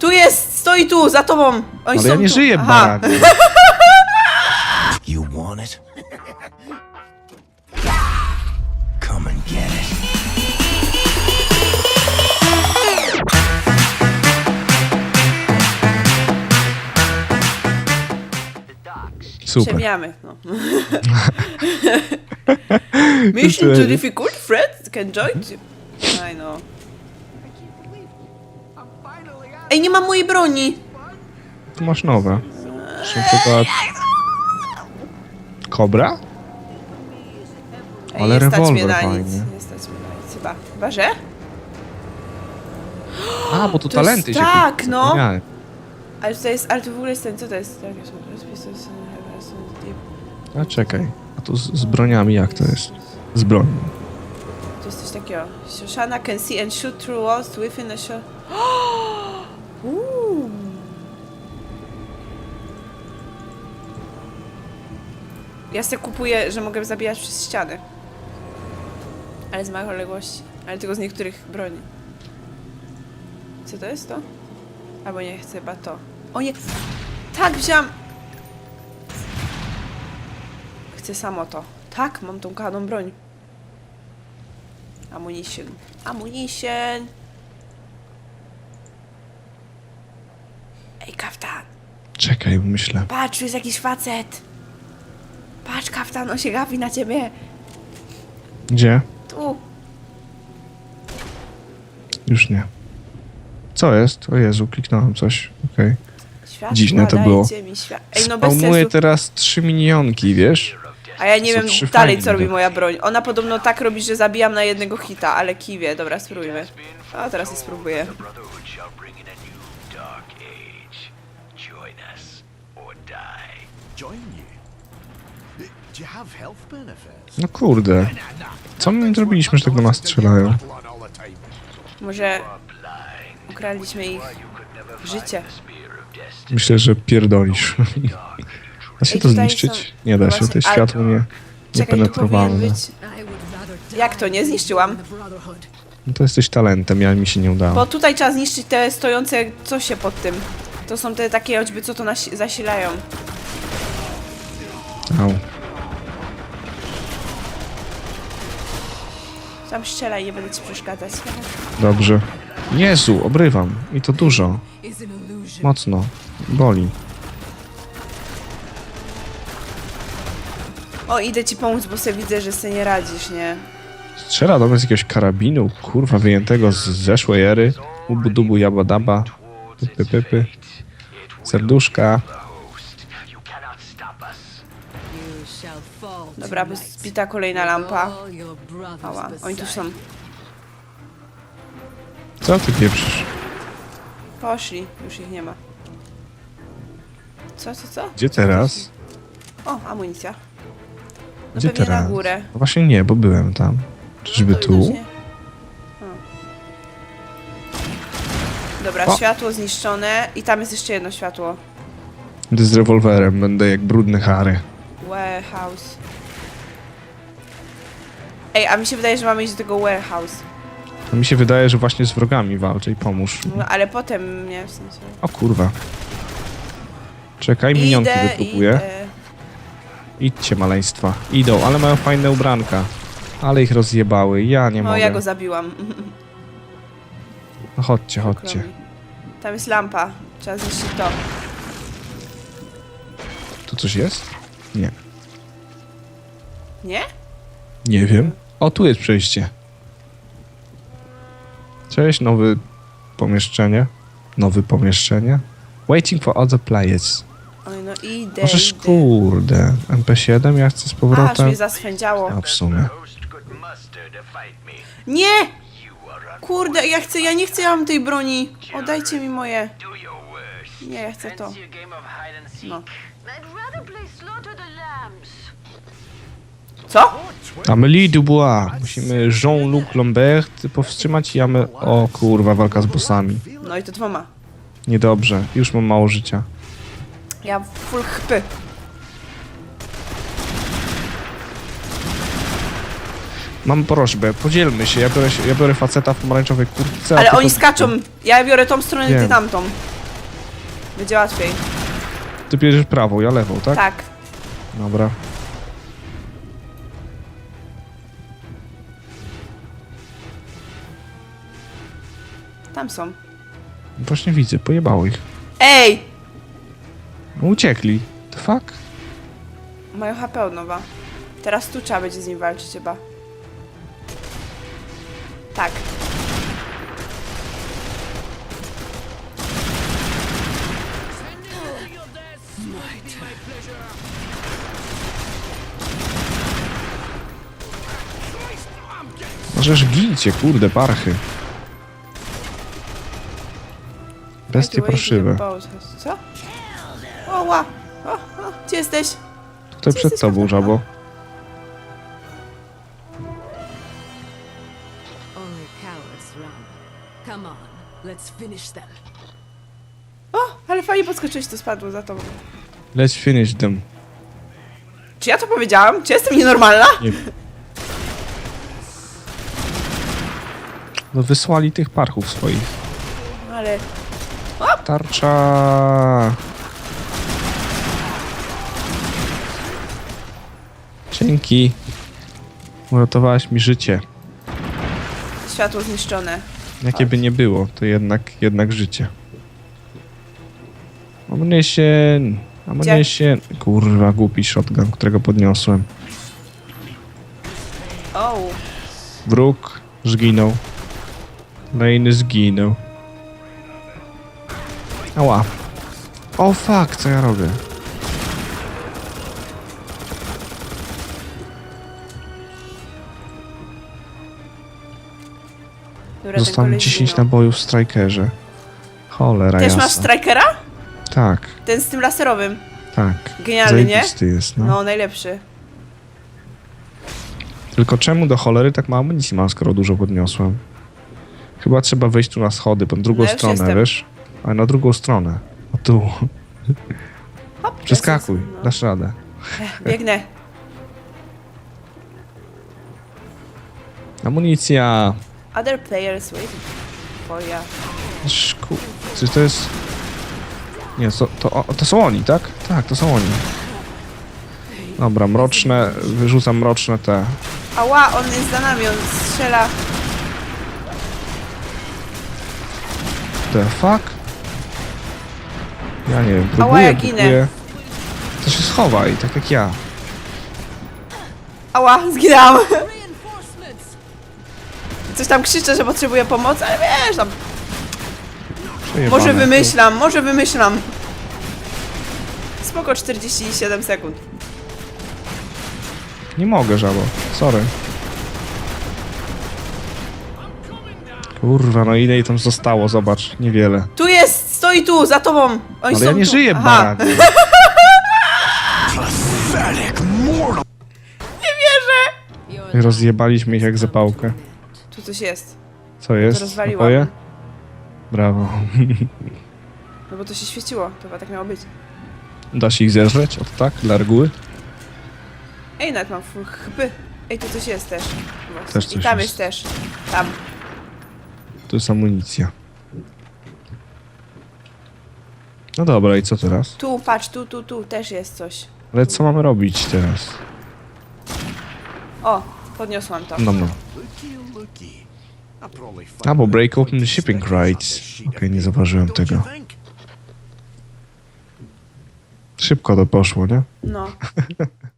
Tu jest! Stoi tu, za tobą! Oni Ale są ja nie tu. żyję, Aha. You want it? Come and get it. Super. Przemijamy, no. Mission Sorry. difficult, Fred? Can join? I know. Ej, nie mam mojej broni! Tu masz nowe. Przykład... Kobra? Ej, Ale nie stać mnie rewolwer na nic. fajnie. Nie stać mnie na nic, chyba. Chyba, że? A, bo tu To jest talenty się tak, no. zapomniałem. Ale to jest, ale to w ogóle jest ten, co to jest? Są są- są-. A czekaj. A tu z, z broniami jak to jest? Z bronią. To jest coś takiego. Shoshana can see and shoot through walls within a shot. Ja sobie kupuję, że mogę zabijać przez ściany. Ale z małych odległości. Ale tylko z niektórych broni. Co to jest to? Albo nie chcę, chyba to. O nie! Tak, wziąłam! Chcę samo to. Tak, mam tą kochaną broń. Ammunition. Ammunition! Ej, kaftan! Czekaj, myślę. Patrz, tu jest jakiś facet! Patrz, kaftan, on się gapi na ciebie! Gdzie? Tu! Już nie. Co jest? O Jezu, kliknąłem coś. Okej. Światło, Dziwne to było. dajcie Mi świat... Ej, no bez Spawnuję sensu. teraz trzy minionki, wiesz? A ja nie wiem trzy dalej, fajne co robi moja broń. Ona podobno tak robi, że zabijam na jednego hita, ale kiwie. Dobra, spróbujmy. A, teraz je spróbuję. Brotherhood shall bring in a new dark age. Join us or die. Join you? No kurde. Co my zrobiliśmy, że tak do nas strzelają? Może ukradliśmy ich życie. Myślę, że pierdolisz. Da się Ej, to tutaj zniszczyć? są- Nie da się, Właśnie, to jest ale- światło nie, Czekaj, tu powinien niepenetrowalne. być... Jak to, nie zniszczyłam? No to jesteś talentem, ja mi się nie udało. Bo tutaj trzeba zniszczyć te stojące coś się pod tym. To są te takie choćby, co to nasi- zasilają. Tam strzelaj, nie będę ci przeszkadzać. Dobrze. Jezu, obrywam. I to dużo. Mocno. Boli. O, idę ci pomóc, bo sobie widzę, że sobie nie radzisz, nie? Strzela do mnie z jakiegoś karabinu, kurwa, wyjętego z zeszłej ery. Ubu dubu jabadaba. Pypy, pypy. Serduszka. Dobra, by zbita kolejna lampa. Ała, oni tu są. Co ty pieprzysz? Poszli, już ich nie ma. Co, co, co? Gdzie teraz? O, amunicja. No Gdzie pewnie teraz? na górę. No właśnie nie, bo byłem tam. Czyżby tu? Widocznie. O. Dobra, O. światło zniszczone i tam jest jeszcze jedno światło. Będę z rewolwerem, będę jak brudny Harry. Warehouse. Ej, a mi się wydaje, że mamy iść do tego warehouse. A mi się wydaje, że właśnie z wrogami walczę i pomóż. No, ale potem, nie, w sensie... O kurwa. Czekaj, minionki Idę, idę. Idźcie maleństwa. Idą, ale mają fajne ubranka. Ale ich rozjebały, ja nie No, mogę. ja go zabiłam. No chodźcie, chodźcie. Tam jest lampa. Trzeba zniszczyć to. Tu coś jest? Nie. Nie? Nie wiem. O, tu jest przejście. Cześć, nowy pomieszczenie. Nowy pomieszczenie. Waiting for other players. Oj, no idę, Możesz, idę. kurde, MP7 ja chcę z Aż powrotem. mnie zaswędziało. A w sumie. Nie! Kurde, ja chcę, ja nie chcę, ja mam tej broni. Oddajcie mi moje. Nie, ja chcę to. A? No. I'd rather play Slaughter the Lambs. Co? Amélie Dubois. Musimy Jean-Luc Lambert powstrzymać i Amy... O kurwa, walka z bossami. No i to dwoma. Niedobrze, już mam mało życia. Ja full chpy. Mam prośbę, podzielmy się. Ja biorę, się- ja biorę faceta w pomarańczowej kurtce. a Ale ty oni skaczą. Ja biorę tą stronę, ty Wiem. tamtą. Będzie łatwiej. Ty bierzesz prawą, ja lewą, tak? Tak. Dobra. Tam są. Właśnie widzę, pojebało ich. Ej! Uciekli. The fuck? Mają HP od nowa. Teraz tu trzeba będzie z nim walczyć chyba. Tak. Możesz gincie, kurde, parchy. Bestie parszywe. Co? O, ła! O, o, gdzie jesteś? Tutaj przed jesteś, tobą, Marta? żabo. Only cowards run. Come on, let's finish them. O, ale fajnie podskoczyłeś, to spadło za tobą. Let's finish them. Czy ja to powiedziałam? Czy jestem nienormalna? Nie. No wysłali tych parchów swoich. Ale Tarcza. Dzięki. Uratowałaś mi życie. światło zniszczone. Jakie by nie było, to jednak, jednak życie. Ammunition. Ammunition. Kurwa, głupi shotgun, którego podniosłem. O, Wróg zginął. Lane zginął. Ała. O fuck, co ja robię? dobra, ten Zostało mi koleś 10 zginął. nabojów w strikerze. Cholera Też jasna. masz strikera? Tak, Ten z tym laserowym. tak. Genialny, nie? Zajebisty jest, no. No, najlepszy. Tylko czemu do cholery tak mało amunicji mam, skoro dużo podniosłem? Chyba trzeba wejść tu na schody, po drugą No już stronę, jestem. wiesz? Ale na drugą stronę. O tu. Hop, Przeskakuj, no. dasz radę. Biegnę. Amunicja. Other players waiting for ya. Szku... Czy to jest... Nie, to, to, o, to są oni, tak? Tak, to są oni. Dobra, mroczne, wyrzucam mroczne te. Ała, on jest za nami, on strzela. The fuck? Ja nie wiem, Ała, próbuję, ja ginę. próbuję. To się schowaj, tak jak ja. Ała, zginęłam. Coś tam krzyczę, że potrzebuje pomocy, ale wiesz tam. Przejebane. Może wymyślam, może wymyślam. Spoko 47 sekund. Nie mogę, żabo. Sorry. Kurwa, no ile jej tam zostało, zobacz, niewiele. Tu jest, stoi tu, za tobą. Oni Ale są ja nie tu. żyję, Aha. Your Rozjebaliśmy ich jak zapałkę. Tu coś jest. Co jest? rozwaliłam. Napoje? Brawo. No bo to się świeciło, to chyba tak miało być. Da się ich zeżreć? Od tak? Dla reguły? Ej, nawet mam full chyby. Ej, tu coś jest też. Właśnie. Też I coś tam jest. jest. też. Tam. To jest amunicja. No dobra, i co teraz? Tu, patrz, tu, tu, tu też jest coś. Ale co mamy robić teraz? O, podniosłam to. No, no. A, bo break open the shipping rights. Okej, nie zauważyłem tego. Szybko to poszło, nie? No.